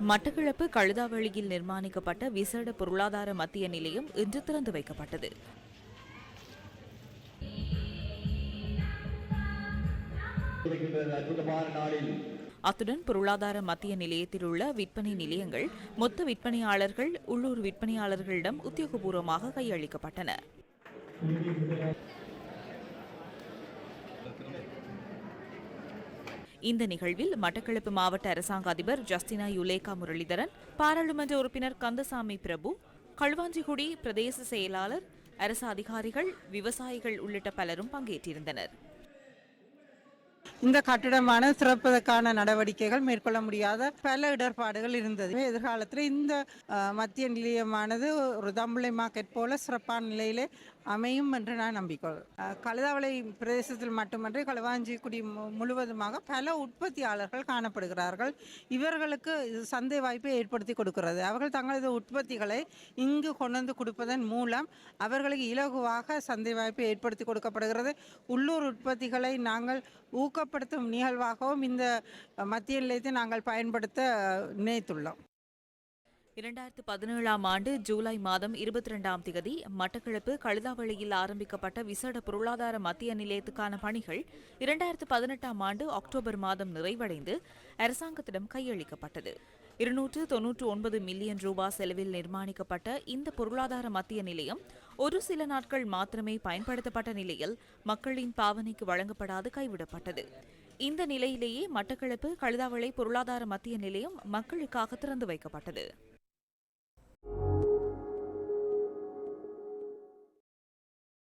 மட்டக்களப்பு கழுதாவளியில் நிர்மாணிக்கப்பட்ட விசேட பொருளாதார மத்திய நிலையம் இன்று திறந்து வைக்கப்பட்டது. அத்துடன் பொருளாதார மத்திய நிலையத்தில் உள்ள விற்பனை நிலையங்கள் மொத்த விற்பனையாளர்கள் உள்ளூர் விற்பனையாளர்களிடம் உத்தியோகபூர்வமாக கையளிக்கப்பட்டன. இந்த நிகழ்வில் மட்டக்களப்பு மாவட்ட அரசாங்க அதிபர் ஜஸ்டினா யுலேகா முரளிதரன் பாராளுமன்ற உறுப்பினர் கந்தசாமி பிரபு களுவாஞ்சிகுடி பிரதேச செயலாளர் அரசு அதிகாரிகள் விவசாயிகள் உள்ளிட்ட பலரும் பங்கேற்றிருந்தனர். இந்த கட்டிடமான சிறப்பதற்கான நடவடிக்கைகள் மேற்கொள்ள முடியாத பல இடர்பாடுகள் இருந்தது. எதிர்காலத்தில் இந்த மத்திய நிலையமானது ஒரு தம்பளை மார்க்கெட் போல சிறப்பான நிலையிலே அமையும் என்று நான் நம்பிக்கொள்கிறேன் கழுதாவளை பிரதேசத்தில் மட்டுமன்றி களுவாஞ்சிக்குடி மு- முழுவதுமாக பல உற்பத்தியாளர்கள் காணப்படுகிறார்கள். இவர்களுக்கு இது சந்தை வாய்ப்பை ஏற்படுத்தி கொடுக்கிறது. அவர்கள் தங்களது உற்பத்திகளை இங்கு கொண்டு வந்து கொடுப்பதன் மூலம் அவர்களுக்கு இலகுவாக சந்தை வாய்ப்பை ஏற்படுத்தி கொடுக்கப்படுகிறது. உள்ளூர் உற்பத்திகளை நாங்கள் ஊக்கப்படுத்தும் நிகழ்வாகவும் இந்த மத்திய நிலையத்தை நாங்கள் பயன்படுத்த நினைத்துள்ளோம். இரண்டாயிரத்து பதினேழாம் ஆண்டு ஜூலை மாதம் இருபத்தி ரெண்டாம் தேதி மட்டக்களப்பு கழுதாவளியில் ஆரம்பிக்கப்பட்ட விசேட பொருளாதார மத்திய நிலையத்துக்கான பணிகள் இரண்டாயிரத்து பதினெட்டாம் ஆண்டு அக்டோபர் மாதம் நிறைவடைந்து அரசாங்கத்திடம் கையளிக்கப்பட்டது. இருநூற்று தொன்னூற்று ஒன்பது மில்லியன் ரூபாய் செலவில் நிர்மாணிக்கப்பட்ட இந்த பொருளாதார மத்திய நிலையம் ஒரு சில நாட்கள் மாத்திரமே பயன்படுத்தப்பட்ட நிலையில் மக்களின் பாவனைக்கு வழங்கப்படாது கைவிடப்பட்டது. இந்த நிலையிலேயே மட்டக்களப்பு கழுதாவளை பொருளாதார மத்திய நிலையம் மக்களுக்காக திறந்து வைக்கப்பட்டது.